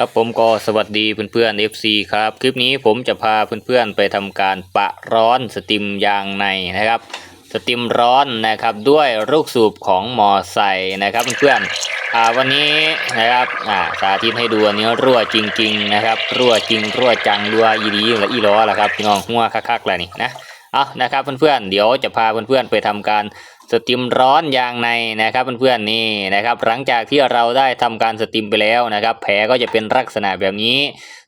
ครับผมก็สวัสดีเพื่อนๆ FC ครับ คลิปนี้ผมจะพาเพื่อนๆไปทำการปะร้อนสติมยางในนะครับ สติมร้อนนะครับด้วยลูกสูบของมอไซค์นะครับเพื่อนๆอ่าวันนี้นะครับอ่าสาธิตให้ดูอันนี้รั่วจริง ๆ นะครับรั่วจริงรั่วจังรั่วอีดีและอีล้อแหละครับพี่น้องหัวคักๆแหละนี่นะเอานะครับเพื่อนๆเดี๋ยวจะพาเพื่อนๆไปทำการ สติมร้อนยางในนะครับเพื่อนๆนี่นะครับ หลังจากที่เราได้ทำการสติมไปแล้วนะครับ แผลก็จะเป็นลักษณะแบบนี้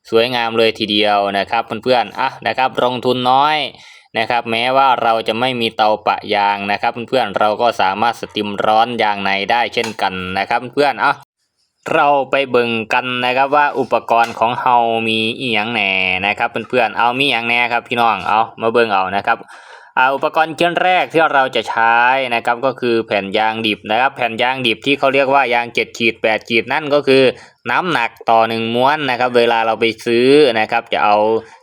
สวยงามเลยทีเดียวนะครับเพื่อนๆอะนะครับลงทุนน้อยนะครับแม้ว่าเราจะไม่มีเตาปะยางนะครับเพื่อนๆเราก็สามารถสติมร้อนยางในได้เช่นกันนะครับเพื่อนๆอะเราไปเบิ่งกันนะครับว่าอุปกรณ์ของเฮามีอีหยังแหน่นะครับเพื่อนๆเอามีอย่างแหน่ครับพี่น้องเอามาเบิ่งเอานะครับ อ่าอุปกรณ์ชิ้นแรกที่เราจะใช้นะครับก็คือแผ่นยางดิบนะครับ แผ่นยางดิบที่เขาเรียกว่ายางเจ็ดขีดแปดขีดนั่นก็คือน้ำหนักต่อหนึ่งม้วนนะครับ เวลาเราไปซื้อนะครับจะเอา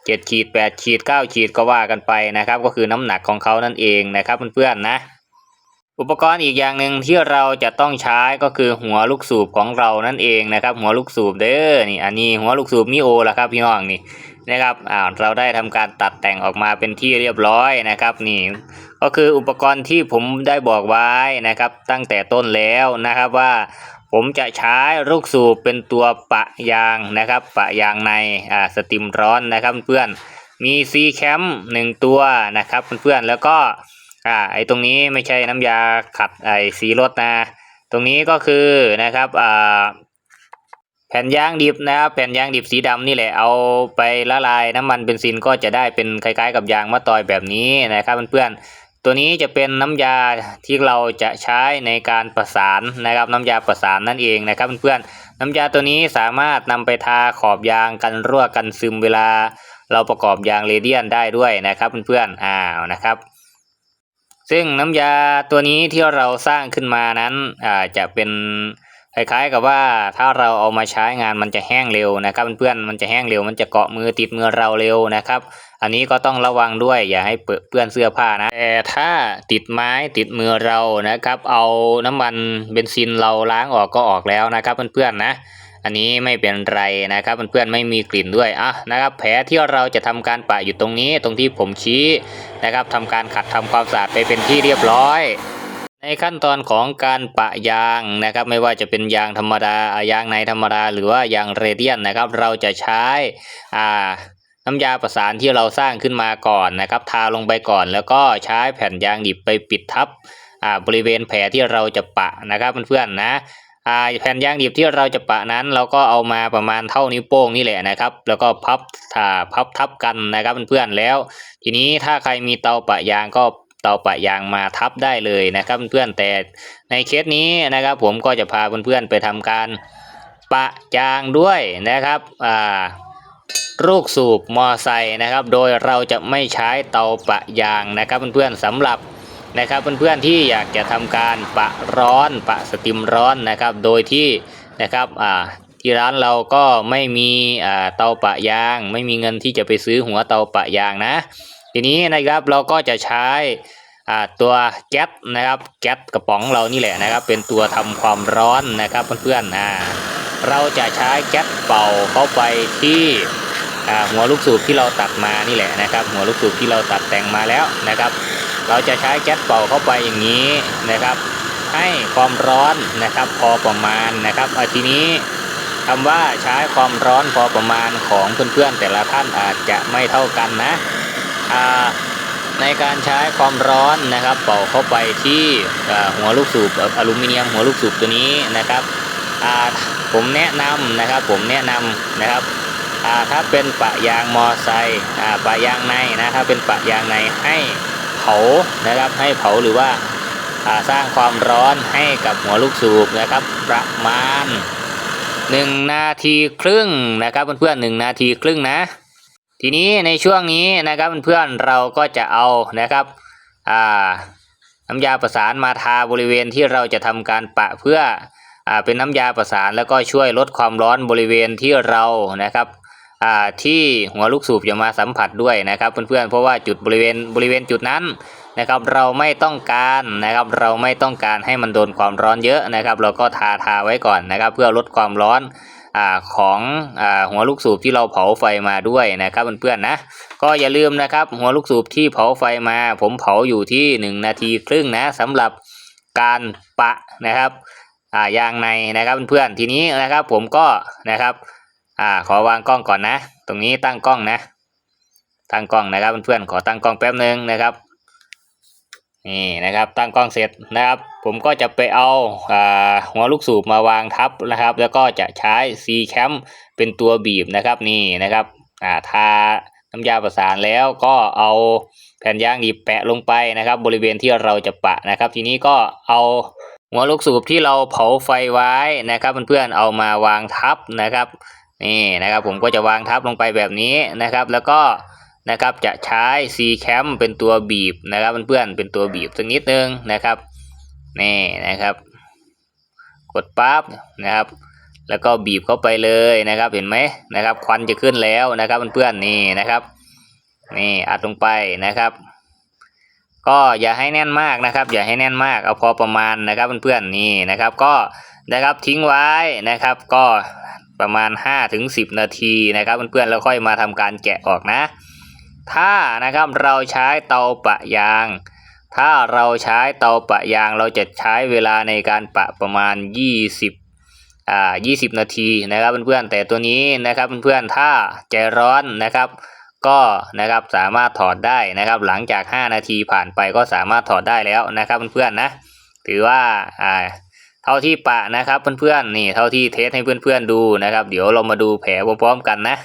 เจ็ดขีดแปดขีดเก้าขีดก็ว่ากันไปนะครับ ก็คือน้ำหนักของเขานั่นเองนะครับเพื่อนๆนะอุปกรณ์อีกอย่างหนึ่งที่เราจะต้องใช้ก็คือหัวลูกสูบของเรานั่นเองนะครับ หัวลูกสูบเด้อนี่อันนี้หัวลูกสูบมิโอละครับพี่น้องนี่ นะครับอ่าเราได้ทำการตัดแต่งออกมาเป็นที่เรียบร้อยนะครับนี่ก็คืออุปกรณ์ที่ผมได้บอกไว้นะครับ ตั้งแต่ต้นแล้วนะครับว่าผมจะใช้ลูกสูบเป็นตัวปะยางนะครับ ปะยางในอ่าสติมร้อนนะครับเพื่อนมีซีแคมหนึ่งตัวนะครับเพื่อนๆแล้วก็อ่าไอตรงนี้ไม่ใช่น้ำยาขัดไอสีรถนะ ตรงนี้ก็คือนะครับอ่า แผ่นยางดิบนะครับแผ่นยางดิบสีดำนี่แหละเอาไปละลายน้ำมันเบนซินก็จะได้เป็นคล้ายๆ กับยางมะตอยแบบนี้นะครับเพื่อนๆตัวนี้จะเป็นน้ำยาที่เราจะใช้ในการประสานนะครับน้ำยาประสานนั่นเองนะครับเพื่อนๆน้ำยาตัวนี้สามารถนำไปทาขอบยางกันรั่วกันซึมเวลา เราประกอบยางเรเดียนได้ด้วยนะครับเพื่อนๆอ้าวนะครับซึ่งน้ำยาตัวนี้ที่เราสร้างขึ้นมานั้นอ่าจะเป็น คล้ายๆกับว่าถ้าเราเอามาใช้งานมันจะแห้งเร็วนะครับเพื่อนๆมันจะแห้งเร็ว มันจะเกาะมือติดมือเราเร็วนะครับ อันนี้ก็ต้องระวังด้วยอย่าให้เปื้อนเสื้อผ้านะแต่ถ้าติดไม้ติดมือเรานะครับ เอาน้ำมันเบนซินเราล้างออกก็ออกแล้วนะครับเพื่อนๆนะ อันนี้ไม่เป็นไรนะครับเพื่อนๆไม่มีกลิ่นด้วยอะนะครับ แผลที่เราจะทำการปะอยู่ตรงนี้ตรงที่ผมชี้นะครับทำการขัดทำความสะอาดไปเป็นที่เรียบร้อย ในขั้นตอนของการปะยางนะครับ ไม่ว่าจะเป็นยางธรรมดายางในธรรมดา หรือว่ายางเรเดียนนะครับ เราจะใช้อ่าน้ำยาประสานที่เราสร้างขึ้นมาก่อนนะครับ ทาลงไปก่อน แล้วก็ใช้แผ่นยางดิบไปปิดทับอ่าบริเวณแผลที่เราจะปะนะครับเพื่อนๆนะอ่าแผ่นยางดิบที่เราจะปะนั้น เราก็เอามาประมาณเท่านิ้วโป้งนี่แหละนะครับ แล้วก็พับอ่าพับทับกันนะครับเพื่อนๆแล้ว ทีนี้ถ้าใครมีเตาปะยางก็ เตาปะยางมาทับได้เลยนะครับเพื่อนแต่ในเคสนี้นะครับ ผมก็จะพาเพื่อนๆไปทำการปะยางด้วยนะครับอ่าลูกสูบมอไซค์นะครับ โดยเราจะไม่ใช้เตาปะยางนะครับเพื่อนๆสำหรับนะครับเพื่อนๆที่อยากจะทำการปะร้อนปะสติมร้อนนะครับ โดยที่นะครับอ่าที่ร้านเราก็ไม่มีอ่าเตาปะยาง ไม่มีเงินที่จะไปซื้อหัวเตาปะยางนะ ทีนี้นะครับเราก็จะใช้อ่าตัวแก๊สนะครับแก๊สกระป๋องเรานี่แหละนะครับ เป็นตัวทำความร้อนนะครับเพื่อนๆอ่าเราจะใช้แก๊สเป่าเข้าไปที่อ่าหัวลูกสูบที่เราตัดมานี่แหละนะครับ หัวลูกสูบที่เราตัดแต่งมาแล้วนะครับ เราจะใช้แก๊สเป่าเข้าไปอย่างนี้นะครับ ให้ความร้อนนะครับพอประมาณนะครับอาทีนี้คำว่าใช้ความร้อนพอประมาณของเพื่อนๆแต่ละท่านอาจจะไม่เท่ากันนะ ในการใช้ความร้อนนะครับ เป่าเข้าไปที่หัวลูกสูบอลูมิเนียมหัวลูกสูบตัวนี้นะครับผมแนะนำนะครับผมแนะนำนะครับถ้าเป็นปะยางมอไซค์ปะยางในนะถ้าเป็นปะยางในให้เผานะครับให้เผาหรือว่าอ่าสร้างความร้อนให้กับหัวลูกสูบนะครับประมาณหนึ่งนาทีครึ่งนะครับเพื่อนๆหนึ่งนาทีครึ่งนะ ทีนี้ในช่วงนี้นะครับเพื่อนๆเราก็จะเอานะครับอ่าน้ำยาประสานมาทาบริเวณที่เราจะทำการปะเพื่ออเป็นน้ำยาประสานแล้วก็ช่วยลดความร้อนบริเวณที่เรานะครับที่หัวลูกสูบจะมาสัมผัสด้วยนะครับเพื่อนๆเพราะว่าจุดบริเวณบริเวณจุดนั้นนะครับเราไม่ต้องการนะครับเราไม่ต้องการให้มันโดนความร้อนเยอะนะครับ เราก็ทาทาไว้ก่อนนะครับ เพื่อลดความร้อน อของอหัวลูกสูบที่เราเผาไฟมาด้วยนะครับเพื่อนๆนะ ก็อย่าลืมนะครับ หัวลูกสูบที่เผาไฟมา ผมเผาอยู่ที่หนึ่งนาทีครึ่งนะสำหรับการปะนะครับยางในนะครับเพื่อนๆทีนี้นะครับผมก็นะครับอขอวางกล้องก่อนนะ ตรงนี้ตั้งกล้องนะตั้งกล้องนะครับเพื่อนๆขอตั้งกล้องแป๊บนึงนะครับ นี่นะครับตั้งกล้องเสร็จนะครับ ผมก็จะไปเอาอาหัวลูกสูบมาวางทับนะครับ แล้วก็จะใช้ C cam เป็นตัวบีบนะครับนี่นะครับอ่าทาน้ำยาประสานแล้วก็เอาแผ่นยางดีบแปะลงไปนะครับ บริเวณที่เราจะปะนะครับ ทีนี้ก็เอาหัวลูกสูบที่เราเผาไฟไว้นะครับเพื่อนๆเอามาวางทับนะครับนี่นะครับ ผมก็จะวางทับลงไปแบบนี้นะครับ แล้วก็ นะครับ จะใช้ C cam เป็นตัวบีบนะครับเพื่อนๆเป็นตัวบีบสักนิดนึงนะครับนี่นะครับ กดปั๊บนะครับ แล้วก็บีบเข้าไปเลยนะครับเห็นไหมนะครับ ควันจะขึ้นแล้วนะครับเพื่อนๆนี่นะครับนี่อัดลงไปนะครับ ก็อย่าให้แน่นมากนะครับ อย่าให้แน่นมากเอาพอประมาณนะครับเพื่อนๆนี่นะครับ ก็นะครับทิ้งไว้นะครับ ก็ประมาณ5ถึง10 นาทีนะครับเพื่อนๆแล้วค่อยมาทำการแกะออกนะ ถ้านะครับเราใช้เตาปะยาง ถ้าเราใช้เตาปะยางเราจะใช้เวลาในการปะประมาณ 20อ่า20 นาทีนะครับเพื่อนๆแต่ตัวนี้นะครับเพื่อนๆถ้าใจร้อนนะครับก็นะครับสามารถถอดได้นะครับหลังจาก 5 นาทีผ่านไปก็สามารถถอดได้แล้วนะครับเพื่อนๆนะถือว่าอ่าเท่าที่ปะนะครับเพื่อนๆนี่เท่าที่เทสให้เพื่อนๆดูนะครับ เดี๋ยวเรามาดูแผลพร้อมๆกันนะ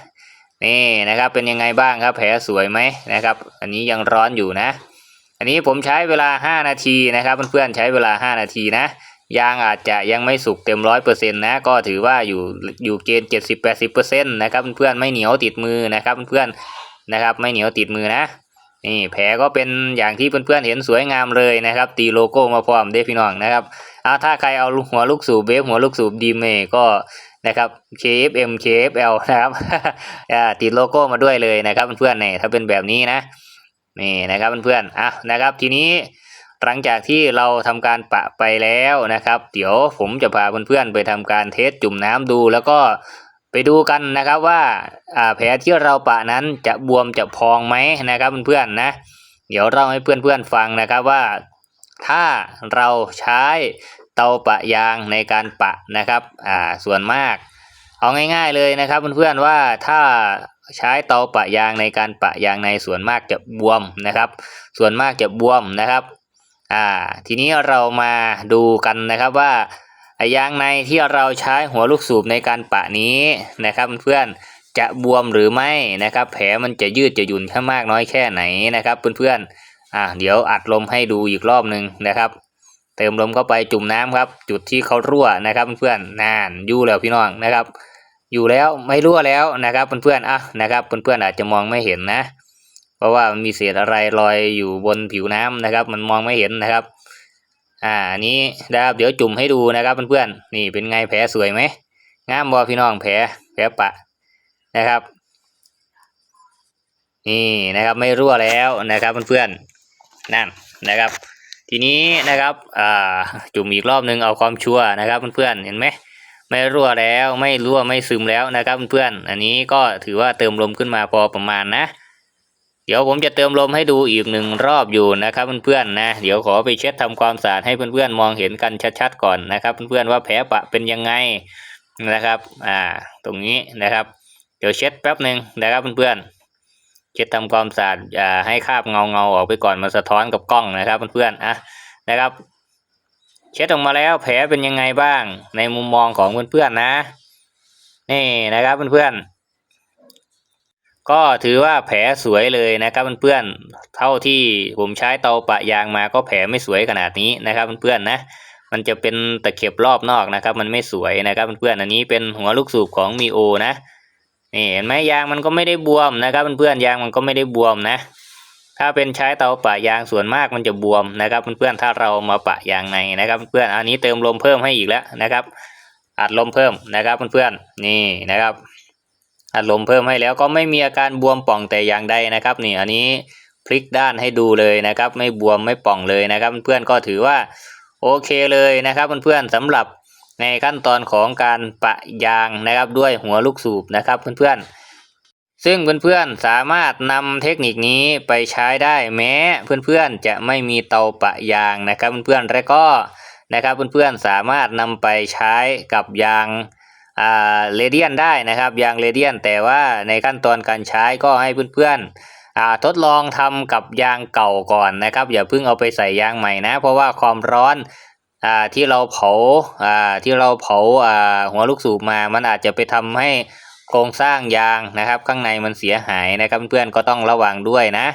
นี่นะครับเป็นยังไงบ้างครับแผลสวยไหมนะครับ อันนี้ยังร้อนอยู่นะ อันนี้ผมใช้เวลา 5 นาทีนะครับเพื่อนๆใช้เวลา 5 นาทีนะยางอาจจะยังไม่สุกเต็มร้อยเปอร์เซ็นต์นะก็ถือว่าอยู่อยู่เกณฑ์เจ็ดสิบแปดสิบเปอร์เซ็นต์นะครับเพื่อนๆไม่เหนียวติดมือนะครับเพื่อนๆนะครับไม่เหนียวติดมือนะนี่แผลก็เป็นอย่างที่เพื่อนๆเห็นสวยงามเลยนะครับ ตีโลโก้มาพร้อมเด้พี่น้องนะครับเอาถ้าใครเอาหัวลูกสูบเวฟหัวลูกสูบดีเมก็ นะครับ KFM KFL นะครับติดโลโก้มาด้วยเลยนะครับเพื่อนๆเนี่ยถ้าเป็นแบบนี้นะนี่นะครับเพื่อนๆอะนะครับทีนี้หลังจากที่เราทำการปะไปแล้วนะครับ เดี๋ยวผมจะพาเพื่อนๆไปทำการเทสจุ่มน้ำดู แล้วก็ไปดูกันนะครับว่าอ่าแผลที่เราปะนั้นจะบวมจะพองไหมนะครับเพื่อนๆนะ เดี๋ยวเราให้เพื่อนๆฟังนะครับว่าถ้าเราใช้ เตาปะยางในการปะนะครับอ่าส่วนมาก เอาง่าย ๆเลยนะครับเพื่อนๆว่าถ้าใช้เตาปะยางในการปะยางในส่วนมากจะบวมนะครับ ส่วนมากจะบวมนะครับอ่าทีนี้เรามาดูกันนะครับว่ายางในที่เราใช้หัวลูกสูบในการปะนี้นะครับเพื่อนๆจะบวมหรือไม่นะครับ แผลมันจะยืดจะหยุ่นแค่มากน้อยแค่ไหนนะครับ เพื่อนๆอ่าเดี๋ยวอัดลมให้ดูอีกรอบหนึ่งนะครับ เติมลมเข้าไปจุ่มน้ำครับ จุดที่เขารั่วนะครับเพื่อนๆนานอยู่แล้วพี่น้องนะครับ อยู่แล้วไม่รั่วแล้วนะครับเพื่อนๆอะนะครับเพื่อนๆอาจจะมองไม่เห็นนะ เพราะว่ามันมีเศษอะไรลอยอยู่บนผิวน้ำนะครับ มันมองไม่เห็นนะครับ อ่าอันนี้นะครับเดี๋ยวจุ่มให้ดูนะครับเพื่อนๆนี่เป็นไงแผลสวยไหมงามบอพี่น้องแผลแผลปะนะครับนี่นะครับไม่รั่วแล้วนะครับเพื่อนๆนั่นนะครับ ทีนี้นะครับอ่าจุ่มอีกรอบนึงเอาความชัวร์นะครับเพื่อนๆเห็นไหมไม่รั่วแล้วไม่รั่วไม่ซึมแล้วนะครับเพื่อนๆอันนี้ก็ถือว่าเติมลมขึ้นมาพอประมาณนะ เดี๋ยวผมจะเติมลมให้ดูอีกหนึ่งรอบอยู่นะครับเพื่อนๆนะ เดี๋ยวขอไปเช็ดทำความสะอาดให้เพื่อนๆมองเห็นกันชัดๆก่อนนะครับเพื่อนๆว่าแผลปะเป็นยังไงนะครับ อ่า ตรงนี้นะครับ เดี๋ยวเช็ดแป๊บหนึ่งนะครับเพื่อนๆ เช็ดทำความสะอาดอย่าให้คราบเงาเงาๆออกไปก่อนมาสะท้อนกับกล้องนะครับเพื่อนๆอะนะครับ เช็ดออกมาแล้วแผลเป็นยังไงบ้าง ในมุมมองของเพื่อนๆนะนี่นะครับเพื่อนๆก็ถือว่าแผลสวยเลยนะครับเพื่อนๆ เท่าที่ผมใช้เตาปะยางมาก็แผลไม่สวยขนาดนี้นะครับเพื่อนๆนะ มันจะเป็นตะเข็บรอบนอกนะครับ มันไม่สวยนะครับเพื่อนๆ อันนี้เป็นหัวลูกสูบของมีโอนะ นี่เห็นไหมยางมันก็ไม่ได้บวมนะครับเพื่อนๆยางมันก็ไม่ได้บวมนะ ถ้าเป็นใช้เตาปะยางส่วนมากมันจะบวมนะครับเพื่อนๆถ้าเรามาปะยางในนะครับเพื่อนๆอันนี้เติมลมเพิ่มให้อีกแล้วนะครับ อัดลมเพิ่มนะครับเพื่อนๆนี่นะครับอัดลมเพิ่มให้แล้วก็ไม่มีอาการบวมป่องแต่อย่างใดนะครับนี่อันนี้พลิกด้านให้ดูเลยนะครับ ไม่บวมไม่ป่องเลยนะครับ เพื่อนๆก็ถือว่าโอเคเลยนะครับเพื่อนๆสำหรับ ในขั้นตอนของการปะยางนะครับด้วยหัวลูกสูบนะครับเพื่อนๆ ซึ่งเพื่อนๆสามารถนำเทคนิคนี้ไปใช้ได้แม้เพื่อนๆจะไม่มีเตาปะยางนะครับเพื่อนๆและก็นะครับเพื่อนๆสามารถนำไปใช้กับยางอ่าเรเดียนได้นะครับยางเรเดียน แต่ว่าในขั้นตอนการใช้ก็ให้เพื่อนๆอ่าทดลองทำกับยางเก่าก่อนนะครับ อย่าเพิ่งเอาไปใส่ยางใหม่นะ เพราะว่าความร้อน อ่าที่เราเผาอ่าที่เราเผาอ่าหัวลูกสูบมา มันอาจจะไปทำให้โครงสร้างยางนะครับ ข้างในมันเสียหายนะครับเพื่อนก็ต้องระวังด้วยนะ